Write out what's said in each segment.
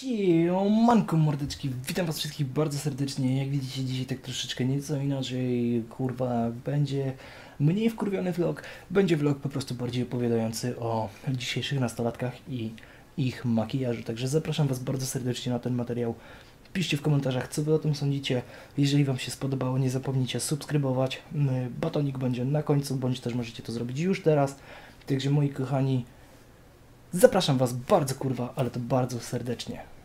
Siemanko mordeczki, witam was wszystkich bardzo serdecznie. Jak widzicie dzisiaj tak troszeczkę nieco inaczej, kurwa, będzie mniej wkurwiony vlog, będzie vlog po prostu bardziej opowiadający o dzisiejszych nastolatkach i ich makijażu. Także zapraszam was bardzo serdecznie na ten materiał. Piszcie w komentarzach, co wy o tym sądzicie. Jeżeli wam się spodobało, nie zapomnijcie subskrybować. Batonik będzie na końcu, bądź też możecie to zrobić już teraz. Także moi kochani, Zapraszam Was bardzo kurwa, ale to bardzo serdecznie.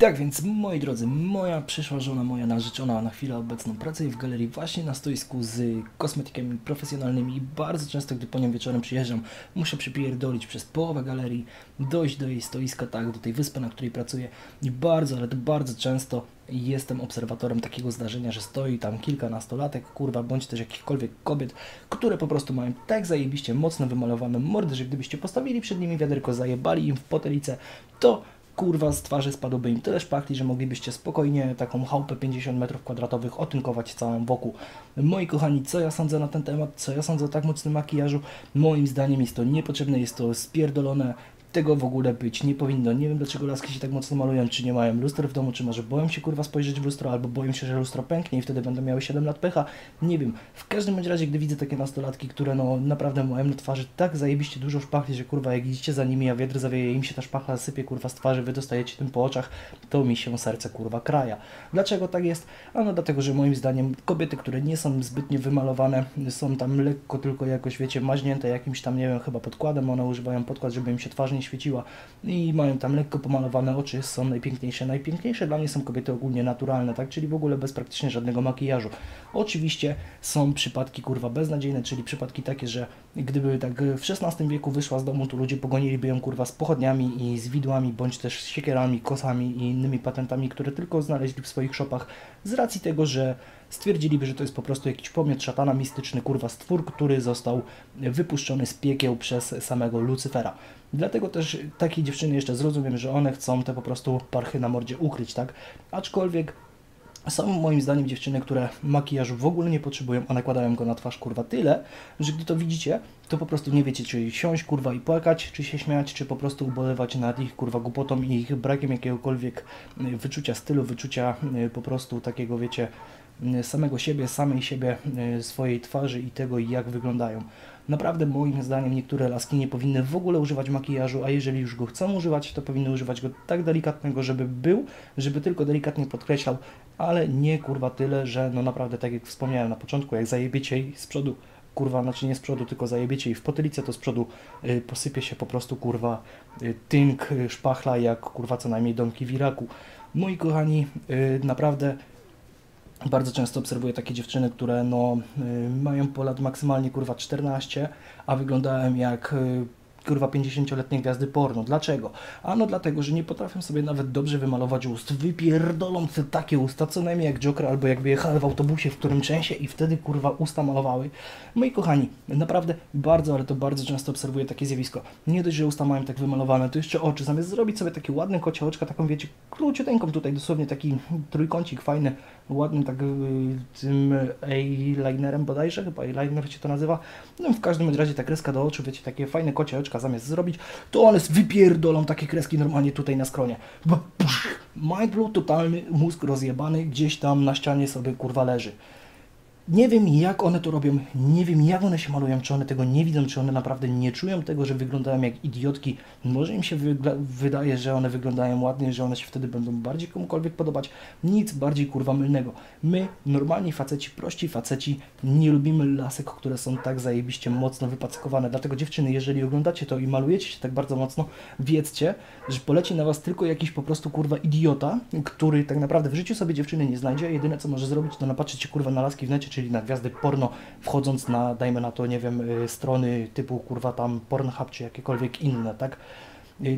Tak więc, moi drodzy, moja przyszła żona, moja narzeczona na chwilę obecną pracuje w galerii właśnie na stoisku z kosmetykami profesjonalnymi i bardzo często, gdy po nią wieczorem przyjeżdżam, muszę przypierdolić przez połowę galerii, dojść do jej stoiska, tak, do tej wyspy, na której pracuję i bardzo, ale to bardzo często jestem obserwatorem takiego zdarzenia, że stoi tam kilka nastolatek, kurwa, bądź też jakichkolwiek kobiet, które po prostu mają tak zajebiście mocno wymalowane mordy, że gdybyście postawili przed nimi wiaderko, zajebali im w potelicę, to kurwa z twarzy spadłoby im tyle szpachli, że moglibyście spokojnie taką chałupę 50 metrów kwadratowych otynkować całą wokół. Moi kochani, co ja sądzę na ten temat, co ja sądzę o tak mocnym makijażu? Moim zdaniem jest to niepotrzebne, jest to spierdolone, tego w ogóle być nie powinno. Nie wiem dlaczego laski się tak mocno malują, czy nie mają luster w domu, czy może boją się kurwa spojrzeć w lustro, albo boją się, że lustro pęknie i wtedy będą miały 7 lat pecha. Nie wiem. W każdym razie, gdy widzę takie nastolatki, które no naprawdę mają na twarzy tak zajebiście dużo szpachli, że kurwa jak idziecie za nimi, a wiatr zawieje im się ta szpachla sypie kurwa z twarzy, wy dostajecie tym po oczach, to mi się serce kurwa kraja. Dlaczego tak jest? Ano dlatego, że moim zdaniem kobiety, które nie są zbytnio wymalowane, są tam lekko tylko jakoś, wiecie, maźnięte jakimś tam, nie wiem, chyba podkładem, one używają podkład, żeby im się twarz nie świeciła i mają tam lekko pomalowane oczy, są najpiękniejsze. Najpiękniejsze dla mnie są kobiety ogólnie naturalne, tak, czyli w ogóle bez praktycznie żadnego makijażu. Oczywiście są przypadki kurwa beznadziejne, czyli przypadki takie, że gdyby tak w XVI wieku wyszła z domu, to ludzie pogoniliby ją kurwa z pochodniami i z widłami, bądź też z siekierami, kosami i innymi patentami, które tylko znaleźli w swoich szopach z racji tego, że stwierdziliby, że to jest po prostu jakiś pomiot szatana mistyczny, kurwa stwór, który został wypuszczony z piekieł przez samego Lucyfera. Dlatego też takie dziewczyny jeszcze zrozumiem, że one chcą te po prostu parchy na mordzie ukryć, tak? Aczkolwiek są moim zdaniem dziewczyny, które makijażu w ogóle nie potrzebują, a nakładają go na twarz kurwa tyle, że gdy to widzicie, to po prostu nie wiecie, czy siąść kurwa i płakać, czy się śmiać, czy po prostu ubolewać nad ich kurwa głupotą i ich brakiem jakiegokolwiek y, wyczucia stylu, wyczucia y, po prostu takiego, wiecie, y, samego siebie, samej siebie, swojej twarzy i tego, jak wyglądają. Naprawdę moim zdaniem niektóre laski nie powinny w ogóle używać makijażu, a jeżeli już go chcą używać, to powinny używać go tak delikatnego, żeby był, żeby tylko delikatnie podkreślał, ale nie kurwa tyle, że no naprawdę tak jak wspomniałem na początku, jak zajebiecie jej z przodu kurwa, znaczy nie z przodu, tylko zajebiecie i w potylicę, to z przodu y, posypie się po prostu kurwa y, tynk, y, szpachla, jak kurwa co najmniej domki w Iraku. Moi kochani, y, naprawdę bardzo często obserwuję takie dziewczyny, które no, y, mają po lat maksymalnie kurwa 14, a wyglądają jak y, kurwa 50-letnie gwiazdy porno. Dlaczego? Ano dlatego, że nie potrafią sobie nawet dobrze wymalować ust. Wypierdolą te takie usta, co najmniej jak Joker, albo jakby jechały w autobusie, w którym częsie i wtedy kurwa usta malowały. Moi kochani, naprawdę bardzo, ale to bardzo często obserwuję takie zjawisko. Nie dość, że usta mają tak wymalowane, to jeszcze oczy. Zamiast zrobić sobie takie ładne kocie oczka, taką wiecie, króciuteńką tutaj, dosłownie taki trójkącik fajny, ładnym tak y, tym eyelinerem bodajże, chyba eyeliner się to nazywa. No w każdym razie ta kreska do oczu, wiecie, takie fajne kocie oczka zamiast zrobić, to one wypierdolą takie kreski normalnie tutaj na skronie. Mind blow totalny, mózg rozjebany, gdzieś tam na ścianie sobie kurwa leży. Nie wiem jak one to robią, nie wiem jak one się malują, czy one tego nie widzą, czy one naprawdę nie czują tego, że wyglądają jak idiotki. Może im się wydaje, że one wyglądają ładnie, że one się wtedy będą bardziej komukolwiek podobać. Nic bardziej kurwa mylnego. My, normalni faceci, prości faceci, nie lubimy lasek, które są tak zajebiście mocno wypacykowane. Dlatego dziewczyny, jeżeli oglądacie to i malujecie się tak bardzo mocno, wiedzcie, że poleci na was tylko jakiś po prostu kurwa idiota, który tak naprawdę w życiu sobie dziewczyny nie znajdzie. Jedyne co może zrobić, to napatrzeć się kurwa na laski w necie, czy czyli na gwiazdy porno, wchodząc na, dajmy na to, nie wiem, y, strony typu kurwa tam Pornhub czy jakiekolwiek inne, tak?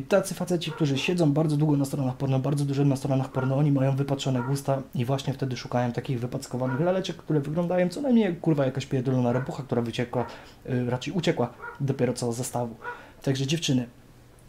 Tacy faceci, którzy siedzą bardzo długo na stronach porno, bardzo dużo na stronach porno, oni mają wypatrzone gusta i właśnie wtedy szukają takich wypackowanych laleczek, które wyglądają co najmniej jak kurwa jakaś pierdolona ropucha, która wyciekła, y, raczej uciekła dopiero co z zestawu. Także dziewczyny,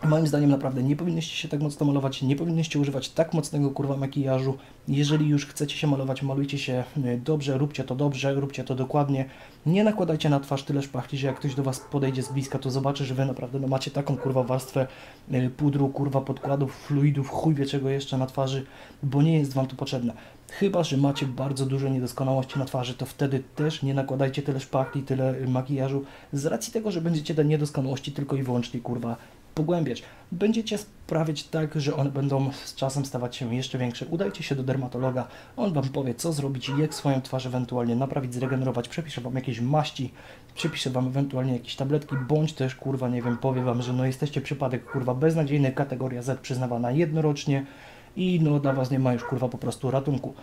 Moim zdaniem naprawdę nie powinnyście się tak mocno malować, nie powinnyście używać tak mocnego kurwa makijażu. Jeżeli już chcecie się malować, malujcie się y, dobrze, róbcie to dobrze, róbcie to dokładnie. Nie nakładajcie na twarz tyle szpachli, że jak ktoś do Was podejdzie z bliska, to zobaczy, że Wy naprawdę no, macie taką kurwa warstwę y, pudru, kurwa podkładów, fluidów, chuj wie czego jeszcze na twarzy, bo nie jest Wam to potrzebne. Chyba, że macie bardzo dużo niedoskonałości na twarzy, to wtedy też nie nakładajcie tyle szpachli, tyle y, makijażu, z racji tego, że będziecie te niedoskonałości tylko i wyłącznie kurwa pogłębiać. Będziecie sprawiać tak, że one będą z czasem stawać się jeszcze większe. Udajcie się do dermatologa, on Wam powie, co zrobić, jak swoją twarz ewentualnie naprawić, zregenerować, przepisze Wam jakieś maści, przepisze Wam ewentualnie jakieś tabletki, bądź też, kurwa, nie wiem, powie Wam, że no jesteście przypadek, kurwa, beznadziejny, kategoria Z przyznawana jednorocznie i no dla Was nie ma już, kurwa, po prostu ratunku.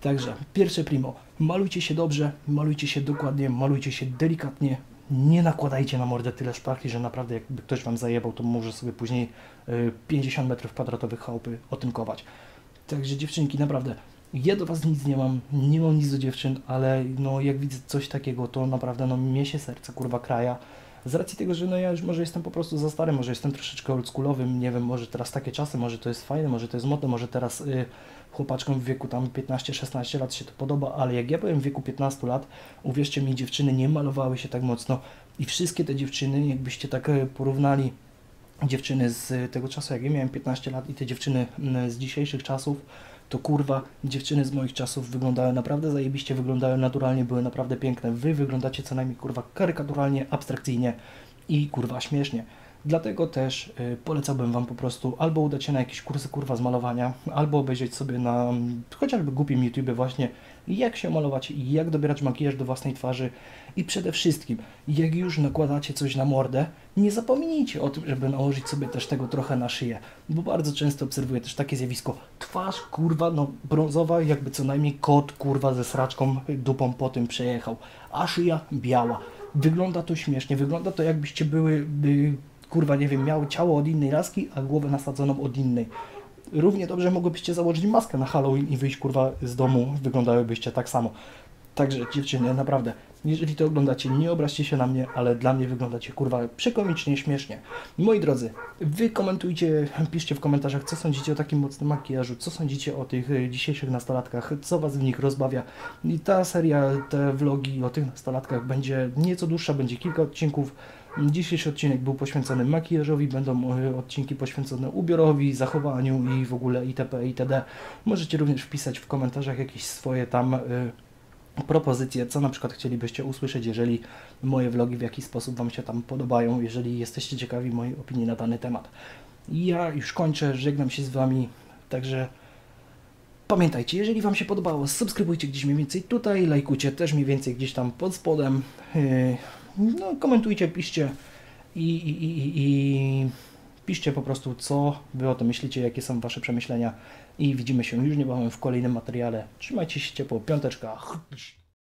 Także, pierwsze primo, malujcie się dobrze, malujcie się dokładnie, malujcie się delikatnie, nie nakładajcie na mordę tyle szpachli, że naprawdę jakby ktoś Wam zajebał, to może sobie później y, 50 metrów kwadratowych chałupy otynkować. Także dziewczynki, naprawdę, ja do Was nic nie mam, nie mam nic do dziewczyn, ale no jak widzę coś takiego, to naprawdę no mnie się serce kurwa kraja. Z racji tego, że no ja już może jestem po prostu za stary, może jestem troszeczkę oldschoolowym, nie wiem, może teraz takie czasy, może to jest fajne, może to jest modne, może teraz y, chłopaczkom w wieku tam 15-16 lat się to podoba, ale jak ja byłem w wieku 15 lat, uwierzcie mi, dziewczyny nie malowały się tak mocno i wszystkie te dziewczyny, jakbyście tak y, porównali dziewczyny z tego czasu, jak ja miałem 15 lat i te dziewczyny z dzisiejszych czasów, to kurwa, dziewczyny z moich czasów wyglądały naprawdę zajebiście, wyglądały naturalnie, były naprawdę piękne. Wy wyglądacie co najmniej kurwa karykaturalnie, abstrakcyjnie i kurwa śmiesznie. Dlatego też y, polecałbym Wam po prostu albo udać się na jakieś kursy kurwa z malowania, albo obejrzeć sobie na mm, chociażby głupim YouTube właśnie jak się malować, jak dobierać makijaż do własnej twarzy. I przede wszystkim, jak już nakładacie coś na mordę, nie zapomnijcie o tym, żeby nałożyć sobie też tego trochę na szyję, bo bardzo często obserwuję też takie zjawisko, twarz kurwa, no brązowa, jakby co najmniej kot kurwa ze sraczką dupą po tym przejechał, a szyja biała. Wygląda to śmiesznie, wygląda to jakbyście były, by, kurwa, nie wiem, miały ciało od innej laski, a głowę nasadzoną od innej równie dobrze mogłybyście założyć maskę na Halloween i wyjść kurwa z domu, wyglądałybyście tak samo. Także dziewczyny, naprawdę, jeżeli to oglądacie, nie obraźcie się na mnie, ale dla mnie wyglądacie kurwa przekomicznie, śmiesznie. Moi drodzy, wy komentujcie, piszcie w komentarzach, co sądzicie o takim mocnym makijażu, co sądzicie o tych e, dzisiejszych nastolatkach, co was w nich rozbawia. I ta seria, te vlogi o tych nastolatkach będzie nieco dłuższa, będzie kilka odcinków. Dzisiejszy odcinek był poświęcony makijażowi, będą e, odcinki poświęcone ubiorowi, zachowaniu i w ogóle itp. itd. Możecie również wpisać w komentarzach jakieś swoje tam y, propozycje, co na przykład chcielibyście usłyszeć, jeżeli moje vlogi w jakiś sposób Wam się tam podobają, jeżeli jesteście ciekawi mojej opinii na dany temat. Ja już kończę, żegnam się z Wami, także pamiętajcie, jeżeli Wam się podobało, subskrybujcie gdzieś mniej więcej tutaj, lajkujcie też mniej więcej gdzieś tam pod spodem, yy, no komentujcie, piszcie i, i, i, i piszcie po prostu, co Wy o tym myślicie, jakie są Wasze przemyślenia i widzimy się już niebawem w kolejnym materiale. Trzymajcie się ciepło, piąteczka.